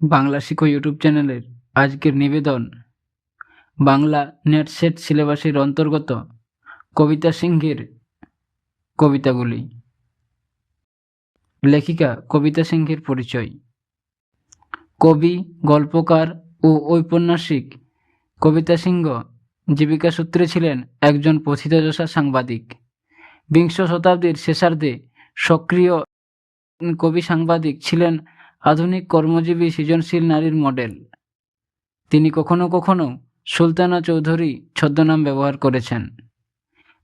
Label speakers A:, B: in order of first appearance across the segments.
A: বাংলা শিখো ইউটিউব চ্যানেলের আজকের নিবেদন। বাংলা নেট সেট সিলেবাসের অন্তর্গত কবিতা সিংহের কবিতাগুলি। লেখিকা কবিতা সিংহের পরিচয়। কবি, গল্পকার ও ঔপন্যাসিক কবিতা সিংহ জীবিকা সূত্রে ছিলেন একজন প্রথিতযশা সাংবাদিক। বিংশ শতাব্দীর শেষার্ধে সক্রিয় কবি সাংবাদিক ছিলেন আধুনিক কর্মজীবী সৃজনশীল নারীর মডেল। তিনি কখনো কখনো সুলতানা চৌধুরী ছদ্মনাম ব্যবহার করেছেন।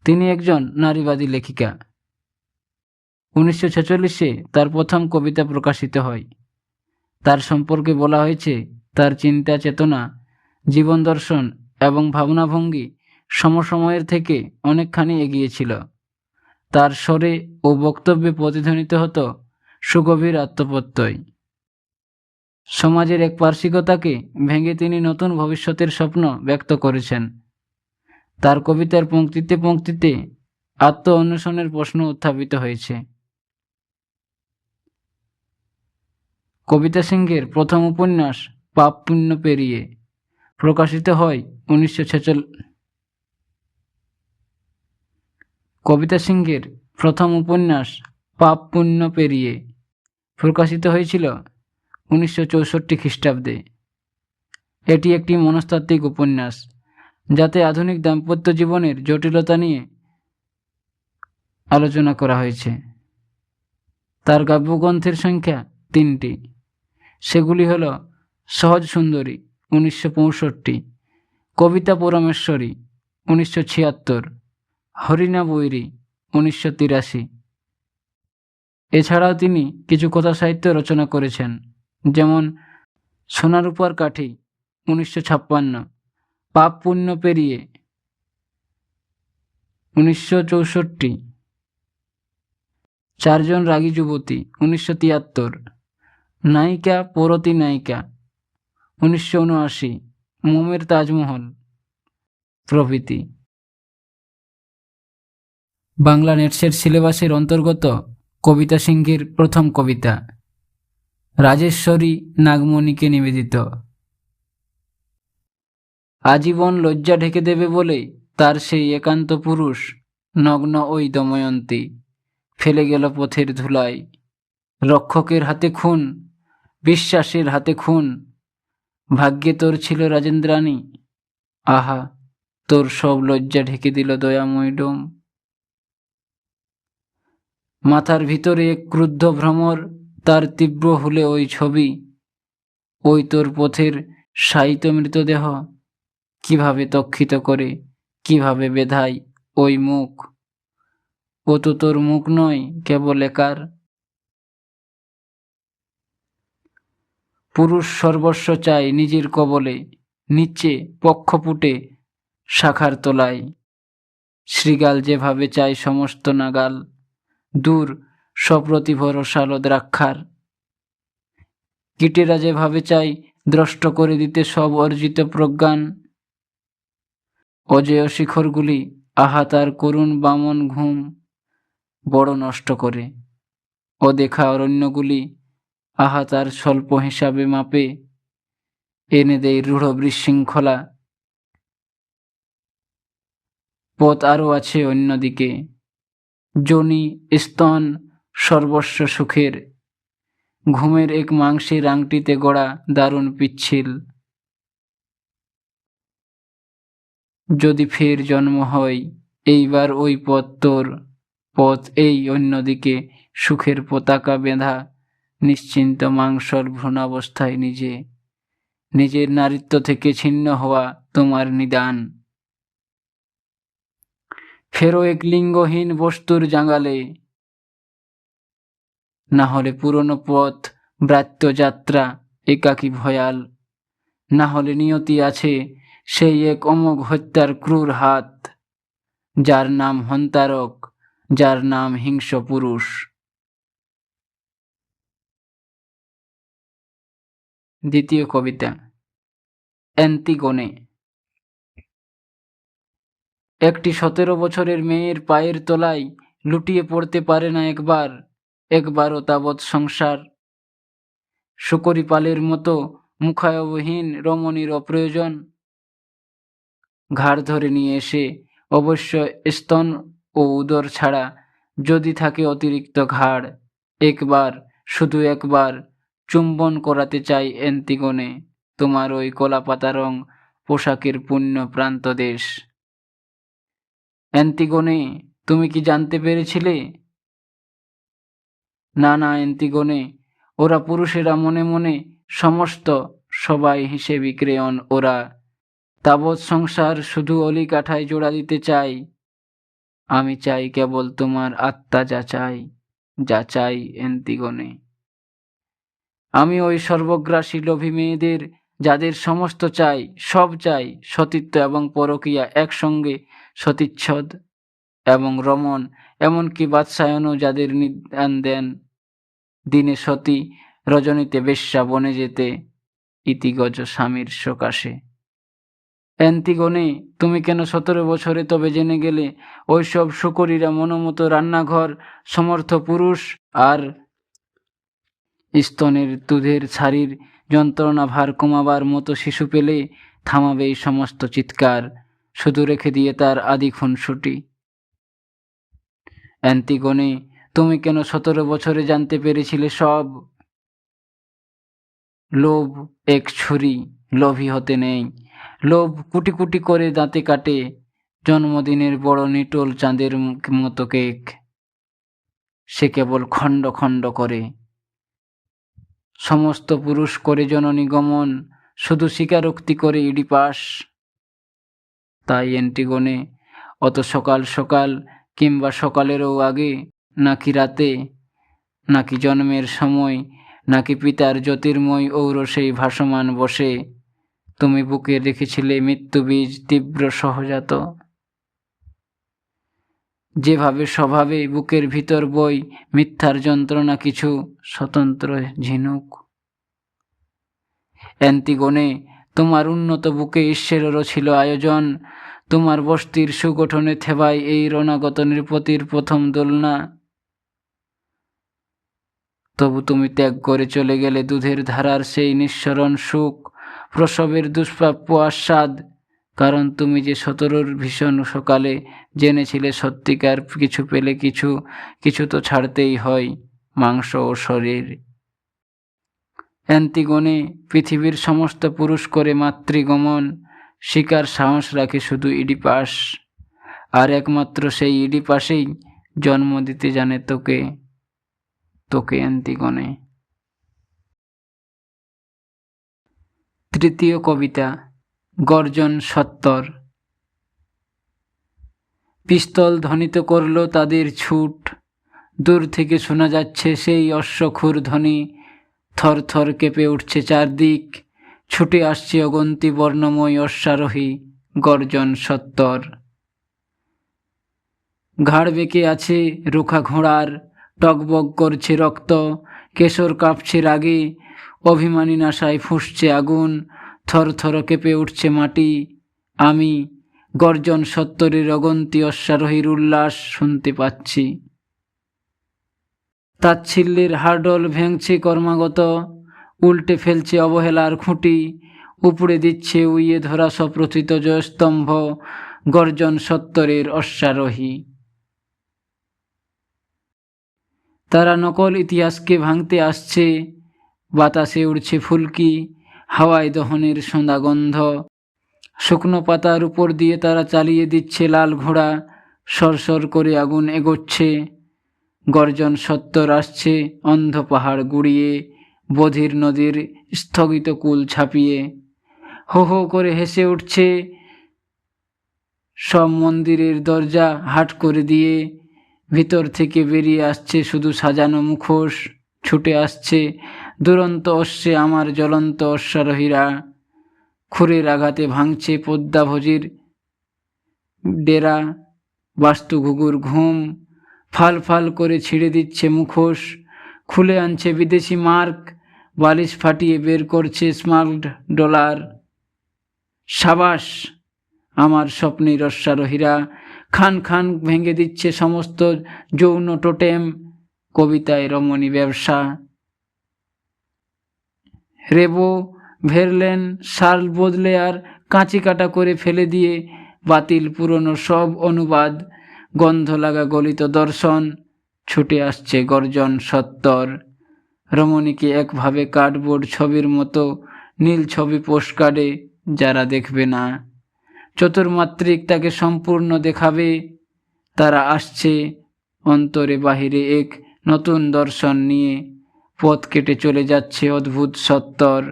A: তিনি একজন নারীবাদী লেখিকা। উনিশশো ছেচল্লিশে তার প্রথম কবিতা প্রকাশিত হয়। তার সম্পর্কে বলা হয়েছে, তার চিন্তা চেতনা, জীবন দর্শন এবং ভাবনাভঙ্গি সমসময়ের থেকে অনেকখানি এগিয়েছিল তার স্বরে ও বক্তব্যে প্রতিধ্বনিত হতো সুগভীর আত্মপ্রত্যয়। সমাজের এক পার্শ্বিকতাকে ভেঙে তিনি নতুন ভবিষ্যতের স্বপ্ন ব্যক্ত করেছেন। তার কবিতার পঙ্ক্তিতে পংক্তিতে আত্ম অন্বেষণের প্রশ্ন উত্থাপিত হয়েছে। কবিতা সিংহের প্রথম উপন্যাস পাপ পুণ্য পেরিয়ে প্রকাশিত হয় উনিশশো কবিতা সিংহের প্রথম উপন্যাস পাপ পুণ্য পেরিয়ে প্রকাশিত হয়েছিল উনিশশো চৌষট্টি খ্রিস্টাব্দে। এটি একটি মনস্তাত্ত্বিক উপন্যাস, যাতে আধুনিক দাম্পত্য জীবনের জটিলতা নিয়ে আলোচনা করা হয়েছে। তার কাব্যগ্রন্থের সংখ্যা তিনটি। সেগুলি হল সহজ সুন্দরী উনিশশো পঁয়ষট্টি, কবিতা পরমেশ্বরী উনিশশো ছিয়াত্তর, হরিণা বৈরী উনিশশো তিরাশি। এছাড়াও তিনি কিছু কথা সাহিত্য রচনা করেছেন। যেমন সোনার উপর কাঠি, উনিশশো ছাপ্পান্ন। পাপ পুণ্য পেরিয়ে, উনিশশো চৌষট্টি। চারজন রাগী যুবতী, উনিশশো তিয়াত্তর। নায়িকা, পরতি নায়িকা, উনিশশো উনআশি। মোমের তাজমহল, প্রভৃতি। বাংলা নেটসের সিলেবাসের অন্তর্গত কবিতা সিংহের প্রথম কবিতা। রাজেশ্বরী নাগমণিকে নিবেদিত। আজীবন লজ্জা ঢেকে দেবে বলে তার সেই একান্ত পুরুষ নগ্ন ওই দময়ন্তী। ফেলে গেল পথের ধুলায় রক্ষকের হাতে খুন, বিশ্বাসের হাতে খুন। ভাগ্যে তোর ছিল রাজেন্দ্রাণী। আহা, তোর সব লজ্জা ঢেকে দিল দয়াময় ডোম। মাথার ভিতরে এক ক্রুদ্ধ ভ্রমর তার তীব্র হলে ওই ছবি, ওই তোর পথের সাহিত মৃতদেহ, কীভাবে তক্ষিত করে, কীভাবে বেধাই ওই মুখ? ও তো তোর মুখ নয়, কেবল একার। পুরুষ সর্বস্ব চায় নিজের কবলে, নিচে পক্ষপুটে শাখার তোলায়। শৃগাল যেভাবে চায় সমস্ত নাগাল, দূর সপ্রতিভ রসালো দ্রাক্ষার কীটেরা যেভাবে চাই দ্রষ্ট করে দিতে সব অর্জিত প্রজ্ঞান। অজেয় শিখরগুলি আহা তার করুণ বামন ঘুম বড় নষ্ট করে। অদেখা অরণ্যগুলি আহা তার স্বল্প হিসাবে মাপে। এনে দেয় রূঢ় বিশৃঙ্খলা। পথ আরও আছে অন্যদিকে। জনি, স্তন সর্বস্ব সুখের। ঘুমের এক মাংসের আংটিতে গড়া দারুণ পিচ্ছিল। যদি ফের জন্ম হয়, এইবার ওই পথ তোর। পথ এই অন্যদিকে, সুখের পতাকা বেঁধা, নিশ্চিন্ত মাংসর ভ্রূণাবস্থায় নিজে। নিজের নারীত্ব থেকে ছিন্ন হওয়া তোমার নিদান। ফেরো এক লিঙ্গহীন বস্তুর জাঙ্গালে না হলে পুরনো পথ, ব্রাত্য যাত্রা, একাকী ভয়াল। না হলে নিয়তি আছে সেই এক অমোঘ হত্যার ক্রূর হাত। যার নাম হন্তারক, যার নাম হিংস্র পুরুষ। দ্বিতীয় কবিতা অ্যান্তিগনে একটি সতেরো বছরের মেয়ের পায়ের তলায় লুটিয়ে পড়তে পারে না একবার। একবারও তাবৎ সংসার শুকরিপালের মতো মুখায়বহীন রমণীর অপ্রয়োজন। ঘাড় ধরে নিয়ে এসে অবশ্য স্তন ও উদর ছাড়া যদি থাকে অতিরিক্ত ঘাড়, একবার, শুধু একবার চুম্বন করাতে চাই এন্তিগনে তোমার ওই কলাপাতা রং পোশাকের পুণ্য প্রান্ত দেশ অ্যান্তিগনে তুমি কি জানতে পেরেছিলে? না না অ্যান্তিগনে ওরা পুরুষেরা মনে মনে সমস্ত সবাই হিসেবে ক্রেয়ন ওরা। তাবৎ সংসার শুধু অলি কাঠায় জোড়া দিতে চাই। আমি চাই কেবল তোমার আত্মা যা চাই যা চাই এন্তিগণে। আমি ওই সর্বগ্রাসী লোভী মেয়েদের, যাদের সমস্ত চাই, সব চাই, সতীত্ব এবং পরকীয়া একসঙ্গে সতীচ্ছদ এবং রমণ, এমনকি বাদশায়নও যাদের নিদান দেন। দিনে সতী রজনীতে বেশ্যা বনে যেতে ইতিগজ স্বামীর সকাশে। অ্যান্তিগনে তুমি কেন সতেরো বছরে তবে জেনে গেলে ওইসব শুকরীরা মনোমতো রান্নাঘর, সমর্থ পুরুষ আর স্তনের দুধের ছাড়ির যন্ত্রণা ভার কমাবার মতো শিশু পেলে থামাবে এই সমস্ত চিৎকার, শুধু রেখে দিয়ে তার আদি খুনসুটি। অ্যান্তিগনে তুমি কেন সতেরো বছরে জানতে পেরেছিলে সব? লোভ এক ছুরি, লোভী হতে নেই। লোভ কুটি কুটি করে দাঁতে কাটে। জন্মদিনের বড় নিটোল চাঁদের মতো কেক। সে কেবল খণ্ড খণ্ড করে। সমস্ত পুরুষ করে জননী গমন, শুধু স্বীকারোক্তি করে ইডিপাস তাই এন্টিগনে, অত সকাল সকাল কিংবা সকালেরও আগে নাকি রাতে, নাকি জন্মের সময়, নাকি পিতার জ্যোতির্ময় ঔরসেই ভাসমান বসে, তুমি বুকে রেখেছিলে মৃত্যুবীজ তীব্র সহজাত। যেভাবে স্বভাবে বুকের ভিতর বই, মিথ্যার যন্ত্রণা কিছু স্বতন্ত্র ঝিনুক। অ্যান্তিগনে তোমার উন্নত বুকে ঈশ্বরেরও ছিল আয়োজন, তোমার বস্তির সুগঠনে থেবায় এই রণাগত নৃপতির প্রথম দোলনা। তবু তুমি ত্যাগ করে চলে গেলে দুধের ধারার সেই নিঃসরণ সুখ, প্রসবের দুষ্প্রাপ্য আস্বাদ। কারণ তুমি যে সতেরোর ভীষণ সকালে জেনেছিলে সত্যিকার কিছু পেলে কিছু কিছু তো ছাড়তেই হয় মাংস ও শরীর। অ্যান্তিগনে পৃথিবীর সমস্ত পুরুষ করে মাতৃগমন, শিকার সাহস রাখে শুধু ইডিপাস আর একমাত্র সেই ইডিপাসেই জন্ম দিতে জানে তোকে। তোকে অ্যান্তিগনে তৃতীয় কবিতা, গর্জন সত্তর। পিস্তল ধ্বনিত করল তাদের ছুট। দূর থেকে শোনা যাচ্ছে সেই অশ্বক্ষুর ধ্বনি। থর থর কেঁপে উঠছে চারদিক। ছুটে আসছে অগন্তি বর্ণময় অশ্বারোহী, গর্জন সত্তর। ঘাড় বেঁকে আছে রুখা ঘোড়ার টকবক করছে রক্ত, কেশর কাঁপছে রাগে, অভিমানী নাশায় ফুঁসছে আগুন, থর থর কেঁপে উঠছে মাটি। আমি গর্জন সত্তরের অগন্তি অশ্বারোহীর উল্লাস শুনতে পাচ্ছি। তাচ্ছিল্যের হার্ডল ভেঙছে কর্মাগত, উল্টে ফেলছে অবহেলার খুঁটি, উপড়ে দিচ্ছে উইয়ে ধরা সপ্রথিত জয়স্তম্ভ, গর্জন সত্তরের অশ্বারোহী। তারা নকল ইতিহাসকে ভাঙতে আসছে। বাতাসে উড়ছে ফুলকি, হাওয়ায় দহনের সোঁদা গন্ধ শুকনো পাতার উপর দিয়ে তারা চালিয়ে দিচ্ছে লাল ঘোড়া, সরসর করে আগুন এগোচ্ছে। গর্জন সত্তর আসছে অন্ধ পাহাড় গুড়িয়ে, বধির নদীর স্থগিত কুল ছাপিয়ে। হো হো করে হেসে উঠছে, সব মন্দিরের দরজা হাট করে দিয়ে। ভিতর থেকে বেরিয়ে আসছে শুধু সাজানো মুখোশ, ছুটে আসছে দুরন্ত অশ্বে আমার জ্বলন্ত অশ্বারোহীরা। খুরের আঘাতে ভাঙছে পদ্মাভজির ডেরা, বাস্তু ঘুঘুর ঘুম, ফাল ফাল করে ছিঁড়ে দিচ্ছে মুখোশ, খুলে আনছে বিদেশি মার্ক, বালিশ ফাটিয়ে বের করছে স্মার্ট ডলার। সাবাস, আমার স্বপ্নের অশ্বারোহীরা খান খান ভেঙে দিচ্ছে সমস্ত যৌন টোটেম, কবিতায় রমণী ব্যবসা। রেবো ভেরলেন শাল বদলে আর কাঁচি কাটা করে ফেলে দিয়ে বাতিল পুরনো সব অনুবাদ, গন্ধ লাগা গলিত দর্শন, ছুটে আসছে গর্জন সত্তর। রমণীকে একভাবে কার্ডবোর্ড ছবির মতো, নীল ছবি পোস্টকার্ডে যারা দেখবে না। চতুর্মাত্রিক তাকে সম্পূর্ণ দেখাবে। তারা আসছে অন্তরে বাহিরে এক নতুন দর্শন নিয়ে। পথ কেটে চলে যাচ্ছে অদ্ভুত সত্তর।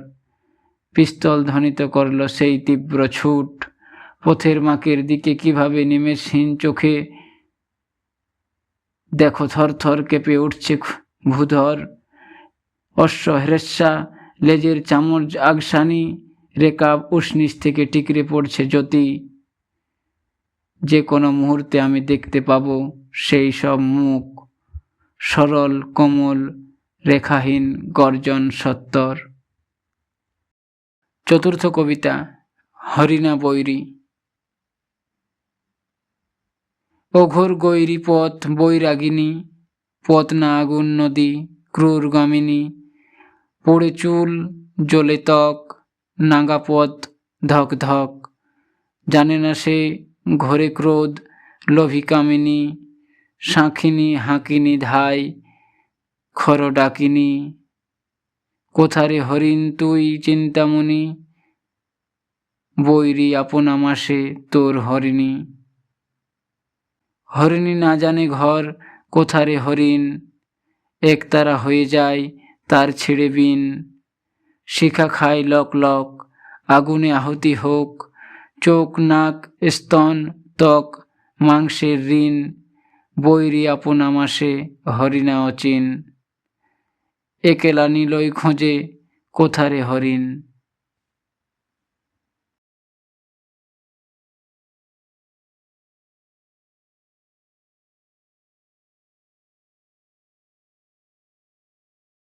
A: পিস্তল ধ্বনিত করল সেই তীব্র ছুট। পথের মাকের দিকে কীভাবে নিমেষহীন চোখে দেখো থর থর কেঁপে উঠছে ভূধর। অশ্ব হ্রেস্যা লেজের চামচ, আগসানি রেকাব উষ্ণিস থেকে টিকরে পড়ছে জ্যোতি। যে কোনো মুহূর্তে আমি দেখতে পাব সেই সব মুখ, সরল, কোমল, রেখাহীন, গর্জন, সত্তর। চতুর্থ কবিতা, হরিণা বৈরী। অঘোর গৈরী পথ বৈরাগিনী, পথ না আগুন নদী, ক্রূর গামিনী, পড়ে চুল, জ্বলে ত্বক নাগা পথ, ধক ধক। জানে না সে ঘরে ক্রোধ, লোভী কামিনী, শাঁখিনী, হাঁকিনী, ধাই, খর ডাকিনী। কোথারে হরিণ তুই, চিন্তামণি? বৈরী আপনা মাসে তোর হরিণী। হরিণী না জানে ঘর, কোথারে হরিণ? একতারা হয়ে যায় তার ছেড়ে বিন। শিখা খায় লক লক, আগুনে আহতি হোক, চোখ নাক স্তন ত্বক, মাংসের ঋণ, বৈরি আপনা মাসে হরিণা অচিন। একেলা নিলয় খোঁজে, কোথারে হরিণ?